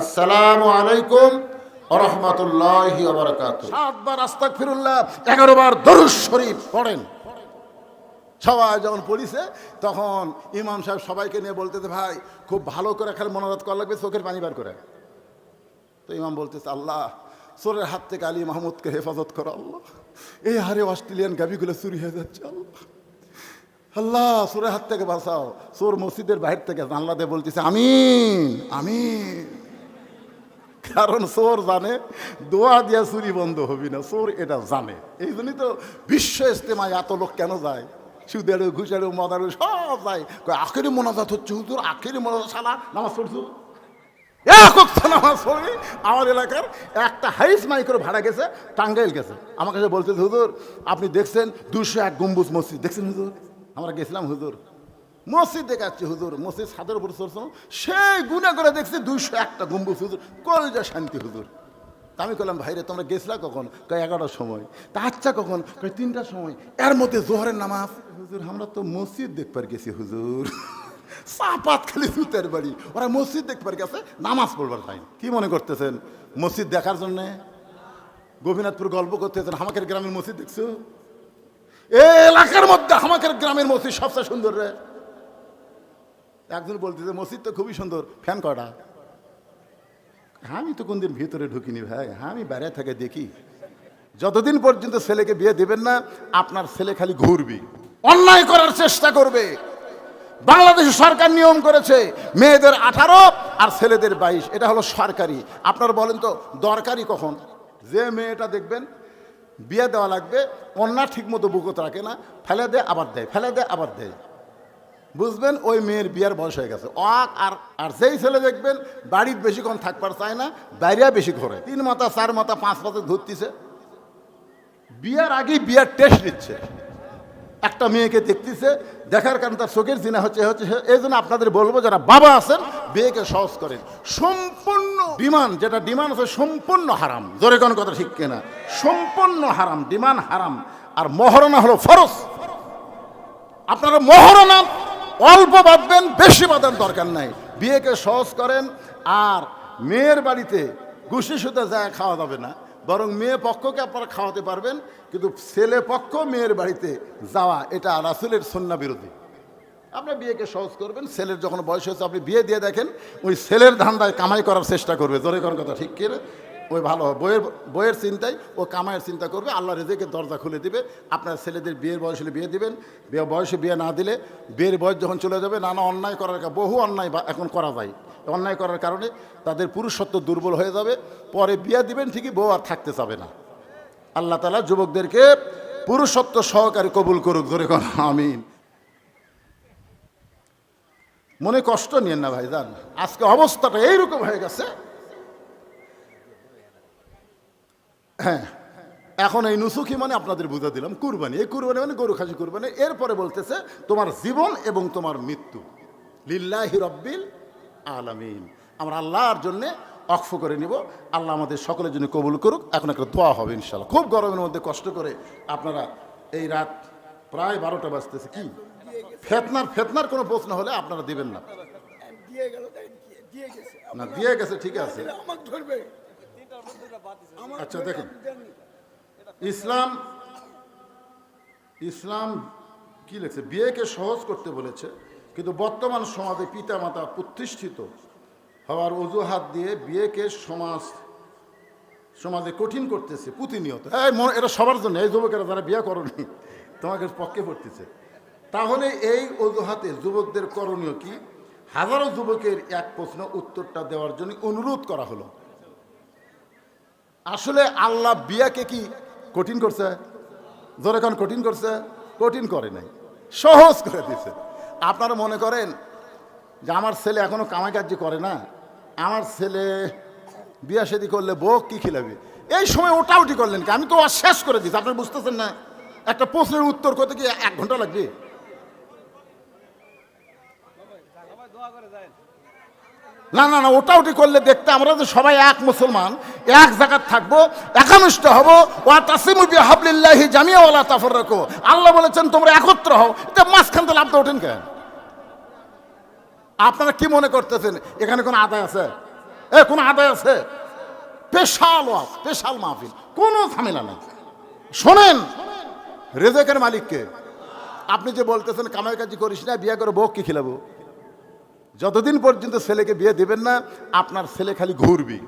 আসসালামু আলাইকুম রহমতুল্লাহি সাতবার আস্তাক ফিরুল্লাহ এগারো বার দরুদ শরীফ পড়েন। সবাই যখন পড়িছে, তখন ইমাম সাহেব সবাইকে নিয়ে বলতেছে, ভাই, খুব ভালো করে খালি মনোরথ করা লাগবে, চোখের পানি বার করে। তো ইমাম বলতেছে, আল্লাহ, চোরের হাত থেকে আলী মাহমুদকে হেফাজত করো, আল্লাহ। এই হারে অস্ট্রেলিয়ান গাবিগুলো চুরি হয়ে যাচ্ছে, আল্লাহ। আল্লাহ, চোরের হাত থেকে বাঁচাও। চোর মসজিদের বাইরে থেকে জানলা দিয়ে বলতেছে, আমিন আমিন। কারণ চোর জানে, দোয়া দিয়া চুরি বন্ধ হবি না চোর এটা জানে। এই জন্যই তো বিশ্ব ইস্তেমায় এত লোক কেন যায়? সুদেরও, ঘুষারও, মদারও, সব যায়। আখেরি মোনাজাত হচ্ছে, হুজুর, আখেরি মোনাজাত সালা নামাজ পড়ছু? আমার এলাকার একটা হাইস মাইক্রো ভাড়া গেছে, টাঙ্গাইল গেছে। আমার কাছে বলতেছে হুজুর, আপনি দেখছেন দুশো এক গম্বুজ মসজিদ। দেখছেন, হুজুর? আমরা গেছিলাম, হুজুর। মসজিদ দেখাচ্ছি, হুজুর, মসজিদ সাদের উপর চলছিল সেই গুণা করে দেখছি দুইশো একটা গম্বুজ, হুজুর, কলজা শান্তি, হুজুর। তা আমি বললাম ভাইরে, তোমরা গেছিলা কখন? কয়, এগারোটার সময়। তা আচ্ছা কখন? কয়, তিনটার সময়। এর মধ্যে জোহরের নামাজ। হুজুর, আমরা তো মসজিদ দেখবার গেছি, হুজুর। চাপাত খালি সুতের বাড়ি। ওরা মসজিদ দেখবার গেছে, নামাজ পড়বার টাইম কি মনে করতেছেন? মসজিদ দেখার জন্যে? গোপীনাথপুর গল্প করতেছেন, হামাকের গ্রামের মসজিদ দেখছ? এ এলাকার মধ্যে হামাকের গ্রামের মসজিদ সবচেয়ে সুন্দর রে। একজন বলতেছে, মসজিদ তো খুবই সুন্দর, ফ্যান কটা আমি তো কোনদিন ভিতরে ঢুকিনি ভাই হ্যাঁ আমি বাইরে থেকে দেখি। যতদিন পর্যন্ত ছেলেকে বিয়ে দেবেন না, আপনার ছেলে খালি ঘুরবি। অন্যায় করার চেষ্টা করবে। বাংলাদেশ সরকার নিয়ম করেছে, মেয়েদের আঠারো আর ছেলেদের বাইশ। এটা হলো সরকারি। আপনার বলেন তো, দরকারি কখন? যে মেয়েটা দেখবেন, বিয়ে দেওয়া লাগবে, অন্যা ঠিক মতো বুকত রাখে না, ফেলে দেয় আবার দেয় ফেলে দেয় আবার দেয় বুঝবেন, ওই মেয়ের বিয়ার বয়স হয়ে গেছে। অক আর আর যেই ছেলে দেখবেন, বাড়ির বেশিক্ষণ থাকবার চায় না, বাইরে বেশি ঘরে। তিন মাথা, চার মাথা, পাঁচ মাথা ধরতিছে। বিয়ার আগেই বিয়ার টেস্ট নিচ্ছে। একটা মেয়েকে দেখতেছে, দেখার কারণে তার চোখের জিনা হচ্ছে হচ্ছে এই জন্য আপনাদের বলব, যারা বাবা আছেন, বিয়েকে সহজ করেন। সম্পূর্ণ ডিমান্ড, যেটা ডিমান্ড আছে, সম্পূর্ণ হারাম। জোরে কোন কথা ঠিক কিনা? সম্পূর্ণ হারাম, ডিমান্ড হারাম। আর মহরণা হলো ফরজ। আপনারা মহরণা অল্প বাঁধবেন বেশি বাঁধার দরকার নাই। বিয়েকে সহজ করেন, আর মেয়ের বাড়িতে গুছি সুতে যায় খাওয়া যাবে না। বরং মেয়ে পক্ষকে আপনারা খাওয়াতে পারবেন, কিন্তু ছেলে পক্ষ মেয়ের বাড়িতে যাওয়া, এটা রাসুলের সন্না বিরোধী। আপনি বিয়েকে সহজ করবেন, ছেলের যখন বয়স হয়েছে, আপনি বিয়ে দিয়ে দেখেন, ওই ছেলের ধান্দায় কামাই করার চেষ্টা করবে। জোরে করার কথা, ঠিক কিনা? ওই ভালো হবে। বইয়ের বইয়ের চিন্তায় ও কামাইয়ের চিন্তা করবে। আল্লাহ রেজেকে দরজা খুলে দিবে। আপনার ছেলেদের বিয়ের বয়স বিয়ে দিবেন। বিয়ে বয়সে বিয়ে না দিলে বিয়ের বয়স যখন চলে যাবে, নানা অন্যায় করার বহু অন্যায় এখন করা যায়। অন্যায় করার কারণে তাদের পুরুষত্ব দুর্বল হয়ে যাবে। পরে বিয়ে দিবেন ঠিকই, বউ আর থাকতে চাবে না। আল্লাহ তালা যুবকদেরকে পুরুষত্ব সহকারে কবুল করুক, ধরে কোন, আমিন। মনে কষ্ট নিয়েন না ভাইজান আজকে অবস্থাটা এইরকম হয়ে গেছে হ্যাঁ। এখন এই নুসুখি মানে আপনাদের বুঝা দিলাম কুরবানি। এই কুরবানি মানে গরু খাসি কুরবানি। এরপরে বলতেছে তোমার জীবন এবং তোমার মৃত্যু। লিল্লাহি রব্বিল আলামিন। আমরা আল্লাহর জন্য অক্ষ করে নিব। আল্লাহ আমাদের সকলের জন্য কবুল করুক। এখন একটা দোয়া হবে ইনশাল্লাহ খুব গরমের মধ্যে কষ্ট করে আপনারা এই রাত প্রায় বারোটা বাজতেছে। কি ফেতনার ফেতনার কোনো প্রশ্ন হলে আপনারা দিবেন না। না দিয়ে গেছে ঠিক আছে। আচ্ছা দেখেন। ইসলাম ইসলাম কি লেখছে? বিয়েকে সহজ করতে বলেছে, কিন্তু বর্তমান সমাজে পিতামাতা প্রতিষ্ঠিত হওয়ার অজুহাত দিয়ে বিয়েকে সমাজ, সমাজে কঠিন করতেছে, প্রতিনিয়ত। এই এটা সবার জন্য, এই যুবকেরা যারা বিয়ে করনি, তোমাকে পক্ষে পড়তেছে। তাহলে এই অজুহাতে যুবকদের করণীয় কি? হাজারো যুবকের এক প্রশ্ন উত্তরটা দেওয়ার জন্য অনুরোধ করা হলো। আসলে আল্লাহ বিয়াকে কি কঠিন করছে? কান, কঠিন করছে? কঠিন করে নাই। সহজ করে দিছে আপনারা মনে করেন যে আমার ছেলে এখনও কামাই কার্য করে না? আমার ছেলে বিয়া সেদি করলে বউ কি খিলাবে? এই সময় ওটা উঠি করলেন কি? আমি তো শেষ করে দিচ্ছি আপনি বুঝতেছেন না? একটা প্রশ্নের উত্তর করতে কি এক ঘণ্টা লাগবে? না না না, ওটা ওটি করলে দেখতে আমরা যে সবাই এক মুসলমান, এক জায়গায় থাকব, একানুষ্ঠ হব, ওয়া তাসিমু বি হাবলিল্লাহি জামিয়া ওয়ালা তাফাররাকু। আল্লাহ বলেছেন, তোমরা একত্র হও। এটা মাঝখান থেকে লাভ ওঠেন কেন? আপনারা কি মনে করতেছেন, এখানে কোনো আদায় আছে? এ, কোনো আদায় আছে? স্পেশাল ওয়াজ স্পেশাল মাহফিল, কোনো ঝামেলা নেই। শোনেন, রেজেকের মালিককে, আপনি যে বলতেছেন, কামাই কাজি করিস না, বিয়ে করে বউ কি খেলাবো? যতদিন পর্যন্ত ছেলেকে বিয়ে দিবেন না, আপনার ছেলে খালি ঘুরবে।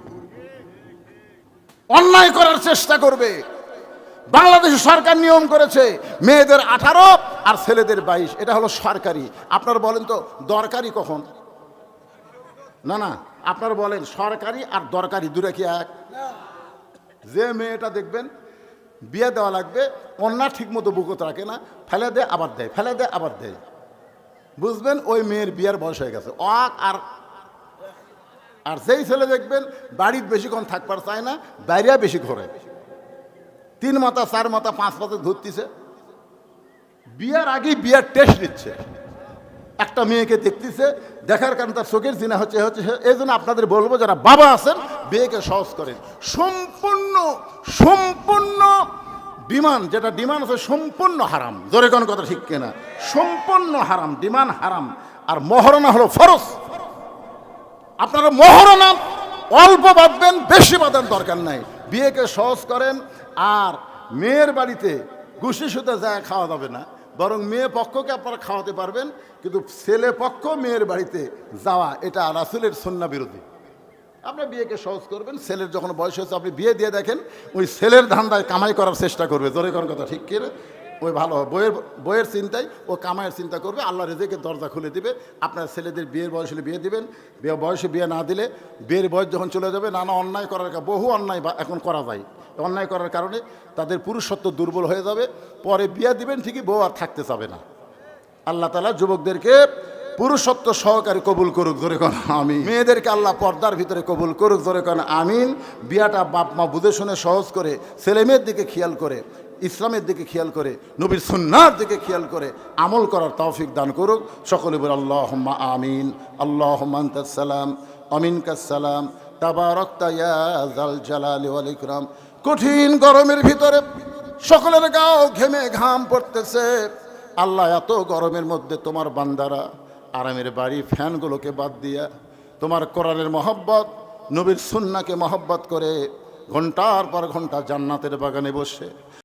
অন্যায় করার চেষ্টা করবে। বাংলাদেশ সরকার নিয়ম করেছে, মেয়েদের আঠারো আর ছেলেদের বাইশ। এটা হলো সরকারি। আপনারা বলেন তো, দরকারি কখন? না না, আপনারা বলেন, সরকারি আর দরকারি দূরে কি এক? যে মেয়েটা দেখবেন, বিয়ে দেওয়া লাগবে, অন্যা ঠিক মতো বুকত রাখে না, ফেলে দেয় আবার দেয় ফেলে দেয় আবার দেয় বুঝবেন, ওই মেয়ের বিয়ের বয়স হয়ে গেছে। অক আর আর যেই ছেলে দেখবেন, বাড়ির বেশিক্ষণ থাকবার চায় না বাইরে বেশি ঘোরে। তিন মাথা, চার মাথা, পাঁচ মাথা ধরতেছে বিয়ার আগেই বিয়ার টেস্ট নিচ্ছে। একটা মেয়েকে দেখতেছে, দেখার কারণে তার চোখের জিনা হচ্ছে হচ্ছে এই জন্য আপনাদের বলব, যারা বাবা আছেন, বিয়েকে সহজ করেন। সম্পূর্ণ সম্পূর্ণ ডিমান্ড, যেটা ডিমান্ড আছে সম্পূর্ণ হারাম। জোরে কোন কথা ঠিক কিনা? সম্পূর্ণ হারাম, ডিমান্ড হারাম। আর মহরণা হলো ফরজ। আপনারা মহরণা অল্প বাঁধবেন বেশি বাঁধার দরকার নাই। বিয়েকে সহজ করেন, আর মেয়ের বাড়িতে ঘুষি সুতে যায় খাওয়া যাবে না। বরং মেয়ে পক্ষকে আপনারা খাওয়াতে পারবেন, কিন্তু ছেলে পক্ষ মেয়ের বাড়িতে যাওয়া, এটা রাসুলের সন্না বিরোধী। আপনি বিয়েকে সহজ করবেন, ছেলের যখন বয়স হয়েছে, আপনি বিয়ে দিয়ে দেখেন, ওই ছেলের ধান্দায় কামাই করার চেষ্টা করবে। জোরে করার কথা, ঠিক কিনা ওই ভালো হবে। বইয়ের বইয়ের চিন্তায় ও কামাইয়ের চিন্তা করবে। আল্লাহ রেজেকে দরজা খুলে দিবে। আপনার ছেলেদের বিয়ের বয়স হলে বিয়ে দিবেন। বিয়ে বয়সে বিয়ে না দিলে বিয়ের বয়স যখন চলে যাবে, নানা অন্যায় করার বহু অন্যায় এখন করা যায়। অন্যায় করার কারণে তাদের পুরুষত্ব দুর্বল হয়ে যাবে। পরে বিয়ে দিবেন ঠিকই, বউ আর থাকতে চাবে না। আল্লাহ তালা যুবকদেরকে পুরুষত্ব সহকারে কবুল করুক, ধরে কোন আমি মেয়েদেরকে আল্লাহ পর্দার ভিতরে কবুল করুক, ধরে কোন, আমিন। বিয়াটা বাপ মা বুঝে শুনে সহজ করে, ছেলে মেয়ের দিকে খেয়াল করে, ইসলামের দিকে খেয়াল করে, নবীর সুন্নার দিকে খেয়াল করে, আমল করার তৌফিক দান করুক। সকলে বলে আল্লাহ আমিন আল্লাহ সালাম আমিন কাসালাম তাবারক্তা ইয়া জাল জালালি ওয়াল ইকরাম। কঠিন গরমের ভিতরে সকলের গাও ঘেমে ঘাম পড়তেছে। আল্লাহ, এত গরমের মধ্যে তোমার বান্দারা আরামের বাড়ি, ফ্যানগুলোকে বাদ দিয়া তোমার কোরআনের মহব্বত, নবীর সুন্নাকে মহব্বত করে ঘণ্টার পর ঘণ্টা জান্নাতের বাগানে বসে